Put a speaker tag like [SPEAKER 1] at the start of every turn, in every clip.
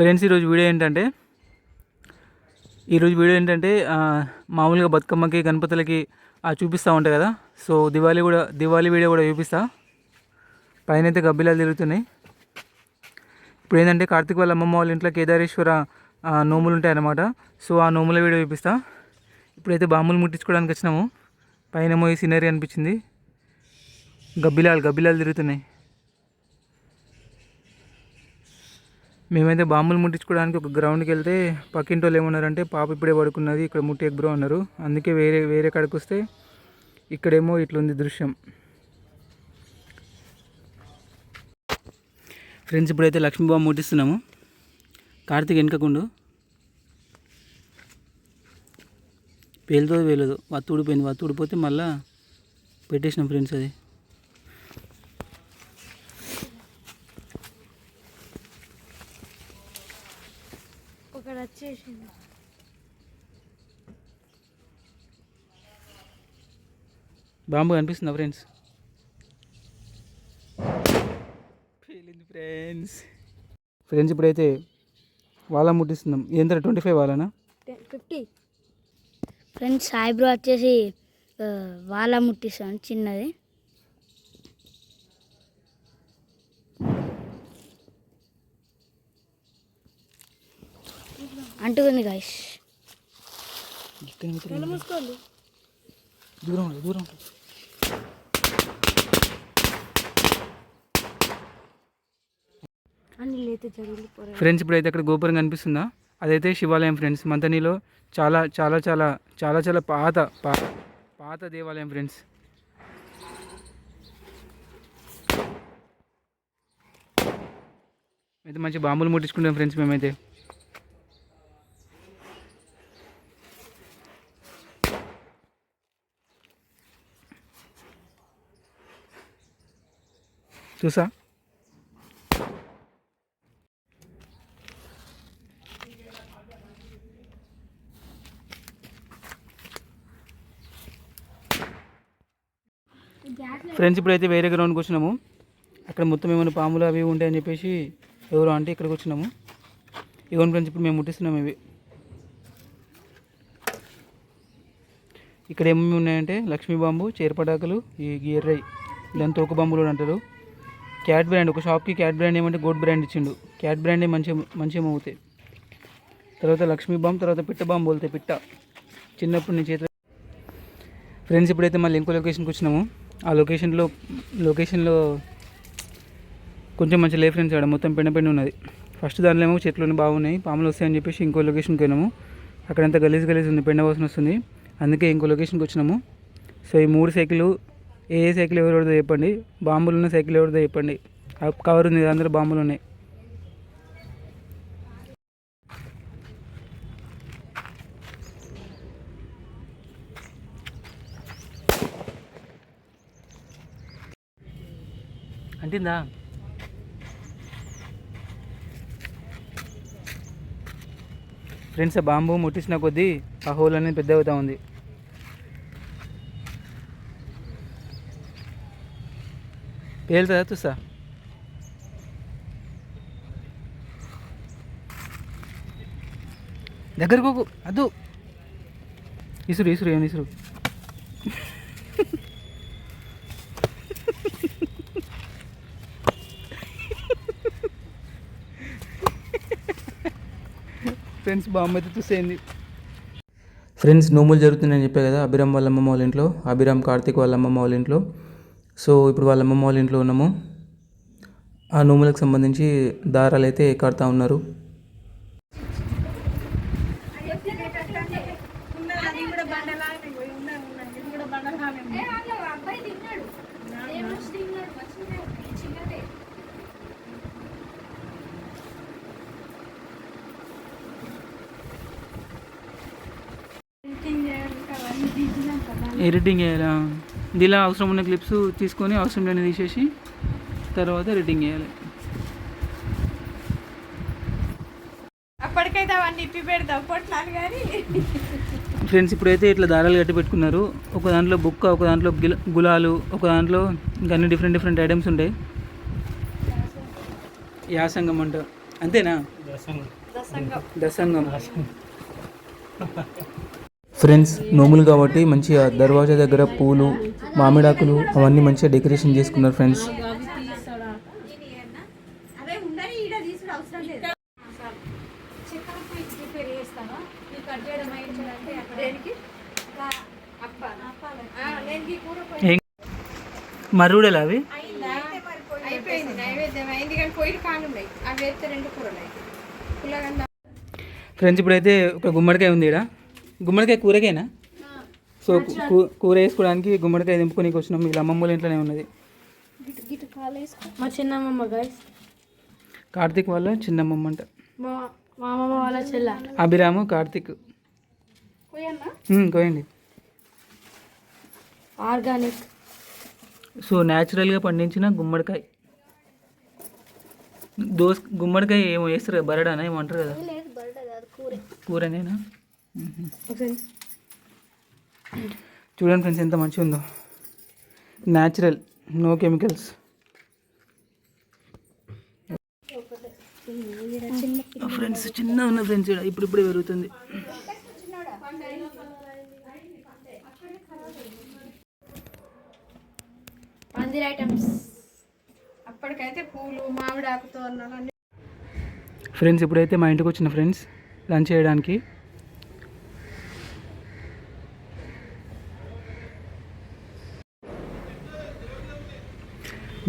[SPEAKER 1] Friends ఈరోజు video ఏంటంటే ఈరోజు వీడియో ఏంటంటే మామూలుగా బతుకమ్మకి గణపతులకి చూపిస్తూ ఉంటాయి కదా. సో దివాళీ కూడా దివాళీ వీడియో కూడా చూపిస్తా. పైన అయితే గబ్బిలాలు తిరుగుతున్నాయి. ఇప్పుడు ఏంటంటే కార్తీక్ వాళ్ళ అమ్మమ్మ వాళ్ళ ఇంట్లో కేదారేశ్వర నోములు ఉంటాయి అన్నమాట సో ఆ నోముల వీడియో చూపిస్తా. ఇప్పుడైతే బాంబులు ముట్టించుకోవడానికి వచ్చినాము. పైన ఏమో ఈ సీనరీ అనిపించింది. గబ్బిలాలు గబ్బిలాలు తిరుగుతున్నాయి. మేమైతే బాంబులు ముట్టించుకోవడానికి ఒక గ్రౌండ్కి వెళ్తే పక్కింటి వాళ్ళు ఏమన్నారంటే పాప ఇప్పుడే పడుకున్నది ఇక్కడ ముట్టేక్ బ్రో అన్నారు. అందుకే వేరే వేరే కాడికి వస్తే ఇక్కడేమో ఇట్లుంది దృశ్యం. ఫ్రెండ్స్ ఇప్పుడైతే లక్ష్మీ బాంబు ముట్టిస్తున్నాము. కార్తీక్ వెనుకకుండు. పేలుతో పేలదు వత్తు ఊడిపోయింది వత్తు ఊడిపోతే మళ్ళా పెట్టేసినాం ఫ్రెండ్స్ అది. బాంబు కనిపిస్తుందా ఫ్రెండ్స్? పేలింది ఫ్రెండ్స్. ఫ్రెండ్స్ ఇప్పుడైతే వాళ్ళ ముట్టిస్తున్నాం. ఎంత ట్వంటీ ఫైవ్ వాళ్ళనా
[SPEAKER 2] ఫిఫ్టీ. ఫ్రెండ్స్ సాయి బ్రో వచ్చేసి వాళ్ళ ముట్టిస్తాను చిన్నది. అంటుకుంది గాయస్.
[SPEAKER 1] దూరం దూరం ఫ్రెండ్స్ ఇప్పుడైతే అక్కడ గోపురం కనిపిస్తుందా? అదైతే శివాలయం ఫ్రెండ్స్ మంతనిలో చాలా చాలా చాలా చాలా చాలా పాత పా- పాత దేవాలయం ఫ్రెండ్స్. అయితే మంచి బాంబులు ముట్టించుకుంటాం ఫ్రెండ్స్ మేమైతే. చూసా? ఫ్రెండ్స్ ఇప్పుడైతే వేరే గ్రౌండ్కి వచ్చినాము. అక్కడ మొత్తం ఏమైనా పాములు అవి ఉంటాయని చెప్పేసి ఎవరు అంటే ఇక్కడికి వచ్చినాము. ఇవన్నీ ఫ్రెండ్స్ ఇప్పుడు మేము ముట్టిస్తున్నాము ఇవి. ఇక్కడ ఏమేమి ఉన్నాయంటే లక్ష్మీ బాంబు చేరపటాకులు ఈ గీర్రై దాని తోక బాంబులు కూడా అంటారు. క్యాట్ బ్రాండ్ ఒక షాప్కి క్యాట్ బ్రాండ్ ఏమంటే గోడ్ బ్రాండ్ ఇచ్చిండు. క్యాట్ బ్రాండే మంచిగా మంచిగా అవుతాయి తర్వాత లక్ష్మీ బాంబు తర్వాత పిట్ట బాంబు బోల్తాయి పిట్ట. చిన్నప్పుడు నేను చేతి ఫ్రెండ్స్ ఇప్పుడైతే మళ్ళీ ఇంకో లొకేషన్కి వచ్చినాము. ఆ లొకేషన్లో లొకేషన్లో కొంచెం మంచి లే ఫ్రెండ్స్ ఆడ మొత్తం పెండ పెండ ఉన్నది. ఫస్ట్ దాంట్లో ఏమో చెట్లు బాగున్నాయి పాములు వస్తాయని చెప్పేసి ఇంకో లొకేషన్కి వెళ్ళాము అక్కడంతా గలీజ్ గలీజ్ ఉంది పెండ వాసన వస్తుంది. అందుకే ఇంకో లొకేషన్కి వచ్చినాము. సో ఈ మూడు సైకిల్ ఏ ఏ సైకిల్ ఎవరిదో చెప్పండి. బాంబులు ఉన్న సైకిల్ ఎవరిదో చెప్పండి. కవర్ ఉంది అందరూ బాంబులు ఉన్నాయి. అంటిందా? ఫ్రెండ్స్ బాంబు ముట్టించిన కొద్దీ ఆ హోల్ అనేది పెద్ద అవుతూ ఉంది. పేలుతుందా చూసా దగ్గరకు అదు ఇసురు ఇసురు ఏమి ఇసురు ఫ్రెండ్స్ బాంబు అయితే చూసేయండి ఫ్రెండ్స్ నోములు జరుగుతుందని చెప్పే కదా అభిరామ్ వాళ్ళ అమ్మమ్మ వాళ్ళ ఇంట్లో అభిరామ్ కార్తీక్ వాళ్ళ అమ్మమ్మ వాళ్ళ ఇంట్లో. సో ఇప్పుడు వాళ్ళ అమ్మమ్మ వాళ్ళ ఇంట్లో ఉన్నాము. ఆ నోములకు సంబంధించి దారాలు అయితే కడతా ఉన్నారు. ఎడిటింగ్ చేయాలా? దీనిలో అవసరం ఉన్న క్లిప్స్ తీసుకొని అవసరం లేని తీసేసి తర్వాత ఎడిటింగ్ చేయాలి.
[SPEAKER 3] అప్పటికైతే అవన్నీ ఇప్పి పెడతావు పొట్లాలు కానీ
[SPEAKER 1] ఫ్రెండ్స్ ఇప్పుడైతే ఇట్లా దారాలు కట్టి పెట్టుకున్నారు. ఒక దాంట్లో బుక్క ఒక దాంట్లో గిల గులాలు ఒక దాంట్లో ఇంకా అన్ని డిఫరెంట్ డిఫరెంట్ ఐటమ్స్ ఉంటాయి. యాసంగం అంట. అంతేనా? దసంగం. ఫ్రెండ్స్ నోములు కాబట్టి మంచిగా దర్వాజా దగ్గర పూలు మామిడాకులు అవన్నీ మంచిగా డెకరేషన్ చేసుకున్నారు ఫ్రెండ్స్. మరుడేలా అవి? ఫ్రెండ్స్ ఇప్పుడైతే ఒక గుమ్మడికాయ ఉంది ఇక్కడ గుమ్మడికాయ కూరగాయనా? సో కూర వేసుకోవడానికి గుమ్మడికాయ దింపుకొని వచ్చినాం. వీళ్ళ అమ్మమ్మ వాళ్ళ ఇంట్లోనే ఉన్నది.
[SPEAKER 2] మా చిన్నమ్మమ్మ గైస్
[SPEAKER 1] కార్తీక్ వాళ్ళ చిన్నమ్మమ్మ అంట.
[SPEAKER 2] మా మా అమ్మమ్మ వాళ్ళ చెల్ల.
[SPEAKER 1] అభిరాము కార్తీక్. కోయండి
[SPEAKER 2] ఆర్గానిక్
[SPEAKER 1] సో న్యాచురల్గా పండించిన గుమ్మడికాయ. దోస్ గుమ్మడికాయ ఏమో వేస్తారు కదా బరడానా ఏమో అంటారు కదా. కూరనేనా. చూడండి ఫ్రెండ్స్ ఎంత మంచిగా ఉందో. న్యాచురల్ నో కెమికల్స్ ఫ్రెండ్స్ చిన్న ఉన్న ఫ్రెండ్స్ ఇప్పుడు ఇప్పుడే పెరుగుతుంది.
[SPEAKER 2] పందిరి ఐటమ్స్.
[SPEAKER 3] అప్పటికైతే పూలు మామిడి ఆకుతో అన్నాను అన్ని
[SPEAKER 1] ఫ్రెండ్స్ ఇప్పుడైతే మా ఇంటికి వచ్చిన ఫ్రెండ్స్ లంచ్ చేయడానికి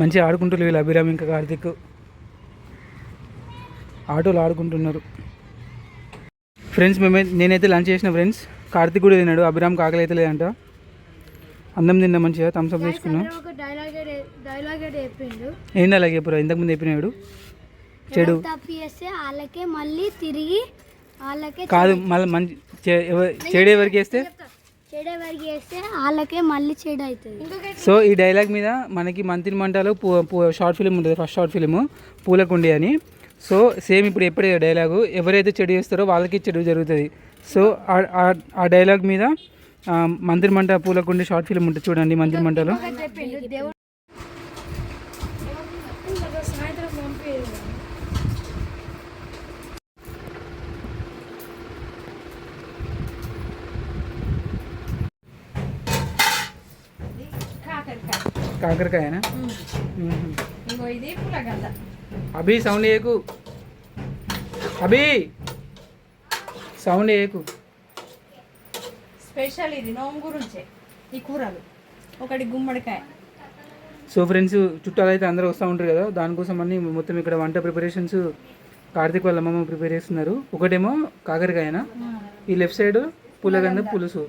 [SPEAKER 1] మంచిగా ఆడుకుంటారు వీళ్ళు అభిరామ్ ఇంకా కార్తిక్. ఆటోలు ఆడుకుంటున్నారు. ఫ్రెండ్స్ మేమే నేనైతే లంచ్ చేసిన ఫ్రెండ్స్. కార్తిక్ కూడా తిన్నాడు అభిరామ్ కాకలి అయితే లేదంట. అన్నం తిన్నా మంచిగా థమ్స్అప్ తీసుకున్నాం ఏంటి అలాగే ఇప్పుడు ఇంతకుముందు చెప్పినాడు. చెడు.
[SPEAKER 2] మళ్ళీ తిరిగి
[SPEAKER 1] కాదు మళ్ళీ మంచి చెడు ఎవరికి వేస్తే
[SPEAKER 2] వాళ్ళకే మళ్ళీ చెడు అవుతుంది
[SPEAKER 1] సో ఈ డైలాగ్ మీద మనకి మంత్రి మంటలో షార్ట్ ఫిలిం ఉంటుంది ఫస్ట్ షార్ట్ ఫిలిం పూలకుండి అని. సో సేమ్ ఇప్పుడు ఎప్పుడే డైలాగు ఎవరైతే చెడు చేస్తారో వాళ్ళకి చెడు జరుగుతుంది. సో ఆ- డైలాగ్ మీద మంత్రి మంట పూలకుండి షార్ట్ ఫిలిం ఉంటుంది చూడండి మంత్రి మంటలో. కాకరకాయనా? అభి సౌండ్ చేయకు. అభి! సౌండ్ చేయకు.
[SPEAKER 3] స్పెషల్ ఇది నోము గురించే ఈ కూరలు. ఒకటి గుమ్మడికాయ.
[SPEAKER 1] సో ఫ్రెండ్స్ చుట్టాలు అయితే అందరూ వస్తూ ఉంటారు కదా దానికోసం అన్ని మొత్తం ఇక్కడ వంట ప్రిపరేషన్స్ కార్తీక్ వాళ్ళ అమ్మమ్మ ప్రిపేర్ చేస్తున్నారు. ఒకటేమో కాకరకాయన? ఈ లెఫ్ట్ సైడ్ పులగంద పులుసు.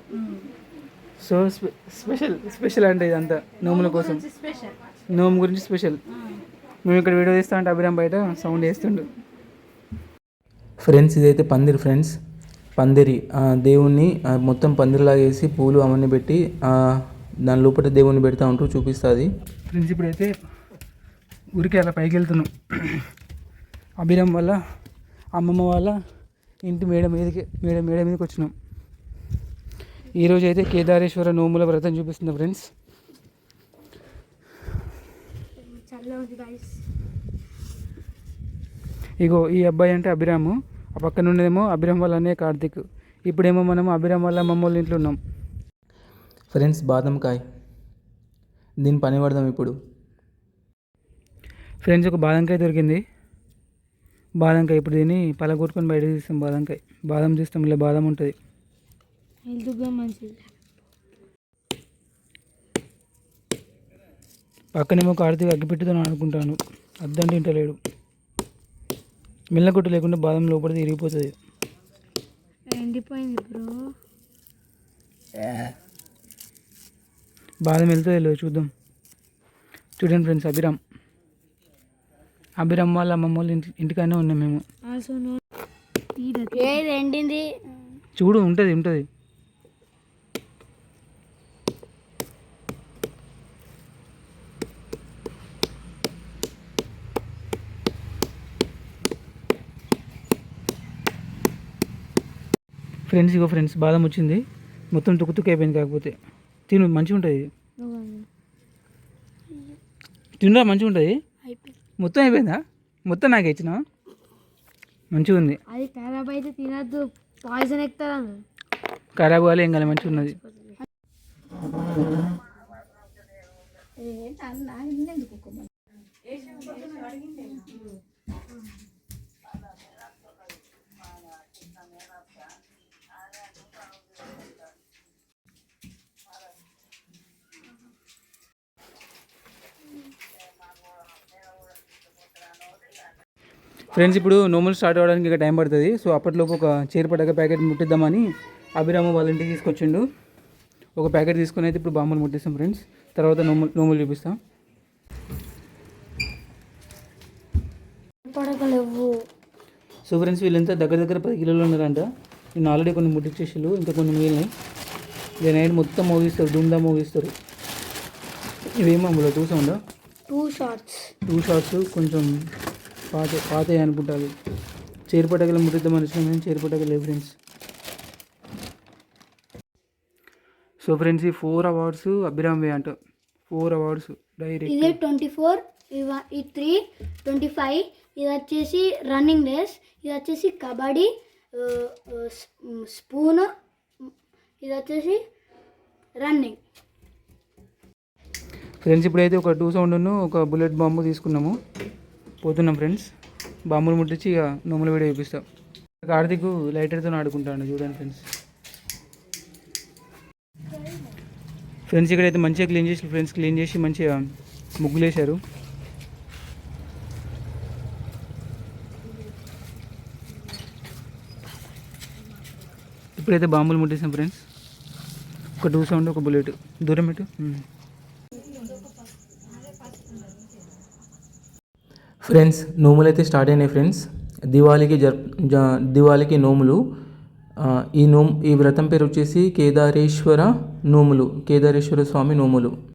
[SPEAKER 1] సో స్పె- స్పెషల్ స్పెషల్ అంటే ఇదంతా నోముల కోసం.
[SPEAKER 3] స్పెషల్.
[SPEAKER 1] నోము గురించి స్పెషల్. మేము ఇక్కడ వీడియో తీస్తా అంటే అభిరామ్ బయట సౌండ్ చేస్తుండు. ఫ్రెండ్స్ ఇదైతే పందిరి ఫ్రెండ్స్. పందిరి ఆ, దేవుణ్ణి మొత్తం పందిరిలాగా వేసి పూలు అవన్నీ పెట్టి దాని లోపల దేవుణ్ణి పెడతా ఉంటూ చూపిస్తుంది. ఫ్రెండ్స్ ఇప్పుడైతే ఊరికి అలా పైకి వెళ్తున్నాం అభిరామ్ వల్ల అమ్మమ్మ వాళ్ళ ఇంటి మేడ మీదకి మేడ మేడ మీదకి వచ్చినాం. ఈరోజు అయితే కేదారేశ్వర నోముల వ్రతం చూపిస్తుంది ఫ్రెండ్స్. ఇగో ఈ అబ్బాయి అంటే అభిరాము. ఆ పక్కన ఉన్నదేమో అభిరామ్ వాళ్ళ అన్నయ్య కార్తిక్. ఇప్పుడేమో మనం అభిరామ్ వాళ్ళ అమ్మమ్మ వాళ్ళ ఇంట్లో ఉన్నాం. ఫ్రెండ్స్ బాదం కాయ్. దీని పని పడదాం ఇప్పుడు. ఫ్రెండ్స్ ఒక బాదంకాయ దొరికింది. బాదంకాయ ఇప్పుడు దీన్ని పలగొట్టుకొని బయట తీస్తాం బాదంకాయ బాదం తీస్తాం ఇలా బాదం ఉంటుంది.
[SPEAKER 2] హెల్త్ కూడా మంచిది.
[SPEAKER 1] పక్కనేమో కార్తీక్ అగ్గిపెట్టుతో ఆడుకుంటాను. అద్దంటే ఇంటలేడు మిల్లకొట్టు లేకుండా బాదం లోపల తిరిగిపోతుంది
[SPEAKER 2] ఎండిపోయింది బ్రో.
[SPEAKER 1] బాదం వెళ్తుందో లేదు చూద్దాం. చూడండి ఫ్రెండ్స్ అభిరామ్. అభిరామ్ వాళ్ళ అమ్మమ్మ వాళ్ళ ఇంటి ఇంటికానే ఉన్నాం మేము.
[SPEAKER 2] ఎండింది?
[SPEAKER 1] చూడు ఉంటుంది ఉంటుంది. ఫ్రెండ్స్ ఇగో ఫ్రెండ్స్ బాదం వచ్చింది. మొత్తం తుక్కు తుక్కు అయిపోయింది కాకపోతే. తిను మంచిగా ఉంటుంది. తినరా మంచిగా ఉంటుంది? మొత్తం అయిపోయిందా? మొత్తం నాకు ఇచ్చిన మంచిగా ఉంది.
[SPEAKER 2] అది ఖరాబ్ అయితే తినద్దు. పాయిజన్ ఎక్కుతారు
[SPEAKER 1] ఖరాబ్ కాలే ఏం కాలే మంచిగా ఉన్నది. ఫ్రెండ్స్ ఇప్పుడు నోములు స్టార్ట్ అవ్వడానికి ఇంకా టైం పడుతుంది. సో అప్పట్లోపు ఒక చీరపడక ప్యాకెట్ ముట్టిద్దామని అభిరామ వాళ్ళ ఇంటికి తీసుకొచ్చిండు. ఒక ప్యాకెట్ తీసుకొని అయితే ఇప్పుడు బాంబులు ముట్టిస్తాం ఫ్రెండ్స్ తర్వాత నోములు నోములు చూపిస్తాం. సో ఫ్రెండ్స్ వీళ్ళంతా దగ్గర దగ్గర పది కిలోలు ఉన్నారంట. నేను ఆల్రెడీ కొన్ని ముట్టించేసారు ఇంకా కొన్ని మిగిలినాయి. ఇదే నైట్ మొత్తం మోగిస్తారు దుమ్దా మోగిస్తారు. ఇవేమో అందులో చూసాండా
[SPEAKER 2] టూ షార్ట్స్
[SPEAKER 1] టూ షార్ట్స్ కొంచెం పాత పాత అనుకుంటారు. చేరుపటగల అనుకున్నాం కానీ చేరుపటగల ఫ్రెండ్స్ సో ఫ్రెండ్స్ ఈ ఫోర్ అవార్డ్స్ అభిరామ్ వే అంట. ఫోర్ అవార్డ్స్ డైరెక్ట్
[SPEAKER 2] ఇదే ట్వంటీ ఫోర్ ఈ త్రీ ట్వంటీ ఫైవ్ ఇది వచ్చేసి రన్నింగ్ రేస్ ఇది వచ్చేసి కబడ్డీ స్పూన్ ఇది వచ్చేసి రన్నింగ్
[SPEAKER 1] ఫ్రెండ్స్ ఇప్పుడైతే ఒక టూ సౌండ్ ఒక బుల్లెట్ బాంబు తీసుకున్నాము. పోతున్నాం ఫ్రెండ్స్. బాంబులు ముట్టించి ఇక నోములు వీడియో చూపిస్తాం. కార్తీక్ లైటర్తో ఆడుకుంటాను చూడండి ఫ్రెండ్స్. ఫ్రెండ్స్ ఇక్కడైతే మంచిగా క్లీన్ చేసి ఫ్రెండ్స్ క్లీన్ చేసి మంచిగా ముగ్గులు వేశారు ఇప్పుడైతే బాంబులు ముట్టేసాం ఫ్రెండ్స్. ఒక టూ సౌండ్ ఒక బుల్లెట్. దూరం పెట్టు.
[SPEAKER 4] ఫ్రెండ్స్ నోములు అయితే స్టార్ట్ అయినాయి ఫ్రెండ్స్. దివాళీకి జ- దివాళీకి నోములు. ఈ నోము ఈ వ్రతం పేరు వచ్చేసి కేదారేశ్వర నోములు కేదారేశ్వర స్వామి నోములు.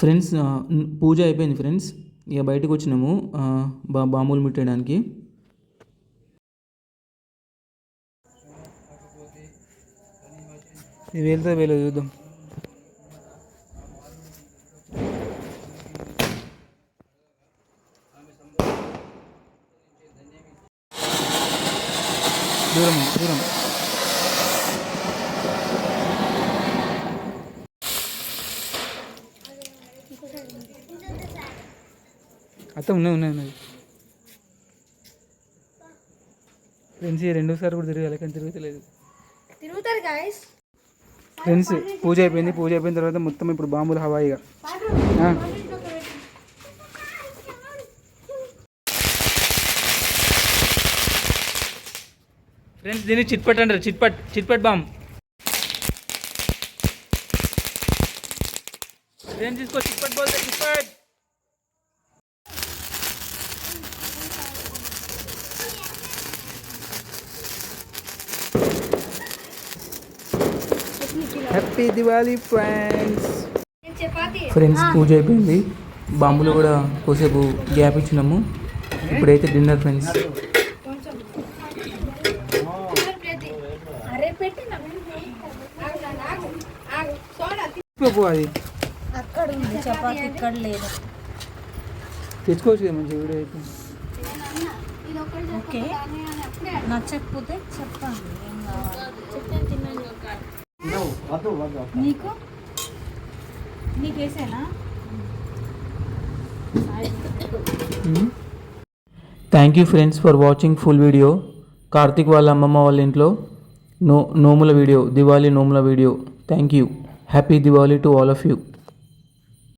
[SPEAKER 4] ఫ్రెండ్స్ పూజ అయిపోయింది ఫ్రెండ్స్. ఇక బయటకు వచ్చినాము. బా బాంబులు ముట్టేయడానికి.
[SPEAKER 1] ఇది వేలుతో వేలు చూద్దాం. దూరం దూరం అత్త ఉన్నాయి ఉన్నాయి ఉన్నాయి. ఫ్రెండ్స్ ఈ రెండోసారి కూడా తిరగాలి కానీ తిరుగుతలేదు.
[SPEAKER 4] తిరుగుతారు గాయస్
[SPEAKER 1] ఫ్రెండ్స్ పూజ అయిపోయింది పూజ అయిపోయిన తర్వాత మొత్తం ఇప్పుడు బాంబులు హవాయిగా. ఫ్రెండ్స్ దీన్ని చిట్పట్ అంటారు చిట్పట్ చిట్పట్ బాంబ్. ఫ్రెండ్స్ తీసుకో చిట్పట్ బోల్తే చిట్పట్. హ్యాపీ దివాళీ ఫ్రెండ్స్
[SPEAKER 3] ఫ్రెండ్స్ పూజ అయిపోయింది. బాంబులు కూడా కోసేపు గ్యాప్ ఇచ్చినాము. ఇప్పుడైతే డిన్నర్ ఫ్రెండ్స్
[SPEAKER 1] అది?
[SPEAKER 4] అక్కడ ఉంది చపాతి ఇక్కడ లేదు.
[SPEAKER 1] తెచ్చుకోవచ్చు కదా మంచి వీడియో అయితే.
[SPEAKER 4] ఓకే. నచ్చకపోతే చెప్పండి ఏం కావాలి? నీకు? నీకేసేనా?
[SPEAKER 3] Thank you friends for watching full video Karthik వాళ్ళ అమ్మమ్మ వాళ్ళ ఇంట్లో నో నోముల video Diwali Nomula video thank you happy Diwali to all of you